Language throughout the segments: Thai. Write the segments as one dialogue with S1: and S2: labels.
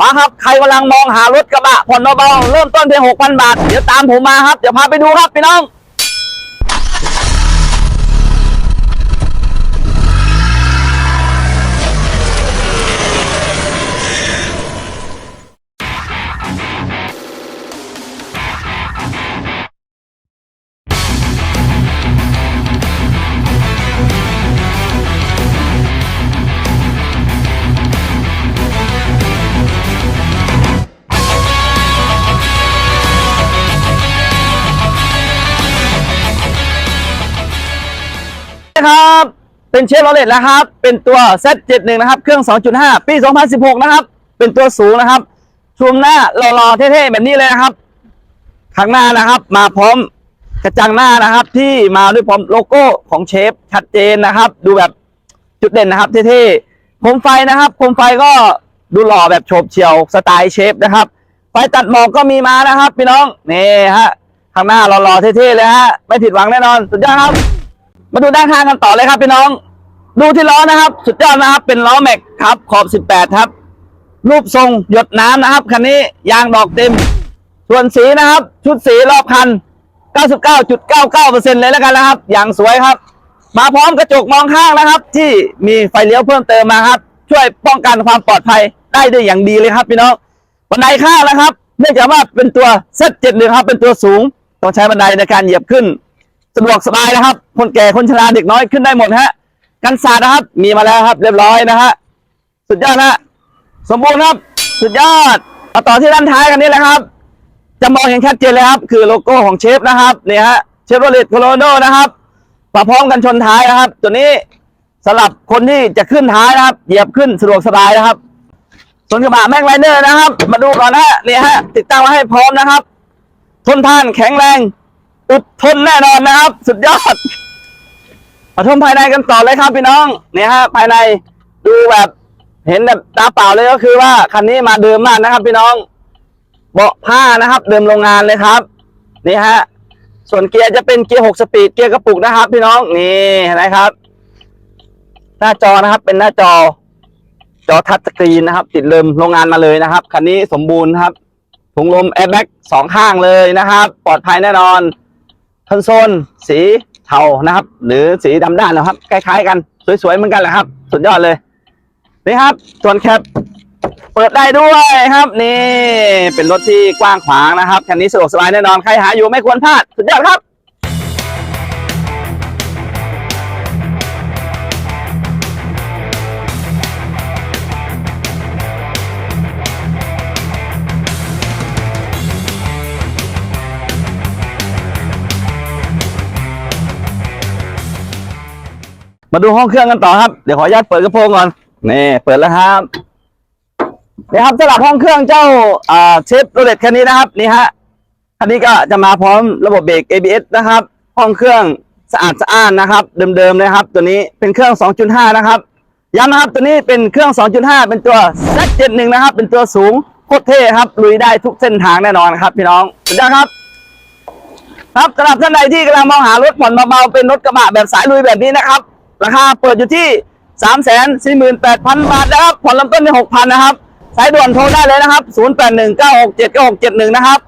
S1: มาครับ ใครกำลังมองหารถกระบะผ่อนเบาๆเริ่มต้นเพียง6,000 บาท เดี๋ยวตามผมมาครับ เดี๋ยวพาไปดูครับพี่น้อง เป็นเชฟโรเลตแล้วครับ เป็นตัว Z71 นะครับ เครื่อง 2.5 ปี 2016 นะครับ เป็นตัวสูงนะครับชุมหน้าหล่อๆเท่ๆแบบนี้เลยนะครับ ข้างหน้านะครับ มาพร้อมกระจังหน้านะครับ ที่มาด้วยพร้อมโลโก้ของเชฟชัดเจนนะครับ ดูแบบจุดเด่นนะครับเท่ๆโคมไฟนะครับโคมไฟก็ดูหล่อแบบโฉบเฉี่ยวสไตล์เชฟนะครับไฟตัดหมอกก็มีมานะครับ พี่น้องนี่ฮะข้างหน้าหล่อๆเท่ๆเลยฮะไม่ผิดหวังแน่นอน สุดยอดครับ มาดูด้านข้างกันต่อเลยครับพี่น้อง ดูที่ล้อนะครับ สุดยอดนะครับ เป็นล้อแม็กครับขอบ 18 ครับ รูปทรงหยดน้ำนะครับคันนี้ยางดอกเต็ม ส่วนสีนะครับ ชุดสีรอบคัน 99.99%เลยแล้วกันนะครับ อย่างสวยครับ มาพร้อมกระจกมองข้างนะครับ ที่มีไฟเลี้ยวเพิ่มเติมมาครับ ช่วยป้องกันความปลอดภัยได้ด้วยอย่างดีเลยครับพี่น้องบันไดข้างนะครับ เนื่องจากว่าเป็นตัวเซตเจ็ดครับ เป็นตัวสูงต้องใช้บันไดในการเหยียบขึ้น สะดวกสบายนะครับ คนแก่คนชราเด็กน้อยขึ้นได้หมดฮะ กันศาสตร์นะครับ มีมาแล้วครับ เรียบร้อยนะฮะ สุดยอดนะสมบูรณ์ครับ สุดยอดมาต่อที่ด้านท้ายกันนี่แหละครับ จะมองเห็นชัดเจนเลยครับ คือโลโก้ของเชฟนะครับนี่ฮะ เชฟโรเลตโคโลโดนะครับมาพร้อมกันชนท้ายนะครับ ตัวนี้สำหรับคนที่จะขึ้นท้ายนะครับ เหยียบขึ้นสะดวกสบายนะครับส่วนกระบะแม็กไลเนอร์นะครับ มาดูก่อนนะฮะนี่ยฮะ ติดตั้งไว้ให้พร้อมนะครับ ทนทานแข็งแรง อดทนแน่นอนนะครับ สุดยอดมาชมภายในกันต่อเลยครับพี่น้องเนี่ยฮะภายในดูแบบเห็นแบบตาเปล่าเลยก็คือว่าคันนี้มาเดิมมากนะครับ พี่น้อง เบาะผ้านะครับ เดิมโรงงานเลยครับนี่ฮะส่วนเกียร์จะเป็นเกียร์หกสปีดเกียร์กระปุกนะครับ พี่น้องนี่เห็นไหมครับ หน้าจอนะครับ เป็นหน้าจอ จอทัชสกรีนนะครับ ติดเดิมโรงงานมาเลยนะครับคันนี้สมบูรณ์ครับถุงลมแอร์แบ็กสองข้างเลยนะครับ ปลอดภัยแน่นอน ทอนโซน สีเทานะครับ หรือสีดำด้านนะครับ คล้ายๆ กันสวยๆเหมือนกันแหละครับ สุดยอดเลย นี่ครับส่วนแคปเปิดได้ด้วยครับ นี่เป็นรถที่กว้างขวางนะครับคันนี้สะดวกสบายแน่นอนใครหาอยู่ไม่ควรพลาด สุดยอดครับ มาดูห้องเครื่องกันต่อครับ เดี๋ยวขออนุญาตเปิดกระโปรงก่อน นี่เปิดแล้วครับนี่ครับสำหรับห้องเครื่องเจ้าอ่าเชฟโรเลตคันนี้นะครับ นี่ฮะ คันนี้ก็จะมาพร้อมระบบเบรก ABS นะครับ ห้องเครื่องสะอาดสะอ้านนะครับ เดิมๆเลยครับ ตัวนี้เป็นเครื่อง 2.5 นะครับ ย้ำนะครับ ตัวนี้เป็นเครื่อง 2.5 เป็นตัว Z71 นะครับ เป็นตัวสูงโคตรเท่ครับ ลุยได้ทุกเส้นทางแน่นอนครับ พี่น้องสุดยอดครับครับสำหรับท่านใดที่กำลังมองหารถผ่อนเบาๆเป็นรถกระบะแบบสายลุยแบบนี้นะครับ ราคาเปิดอยู่ที่ 3 4 8 0 0 0 บาทนะครับผ่อนลำต้นที่6,000นะครับสายด่วนโทรได้เลยนะครับ 0819679671 นะครับ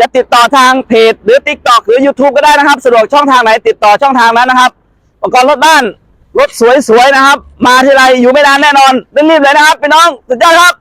S1: จะติดต่อทางเพจหรือ TikTok หรือ YouTube ก็ได้นะครับ สะดวกช่องทางไหนติดต่อช่องทางนั้นนะครับอุปกรณ์รถบ้านรถสวยๆนะครับ มาทีไรอยู่ไม่นานแน่นอนรีบๆเลยนะครับพี่น้องสุดยอดครับ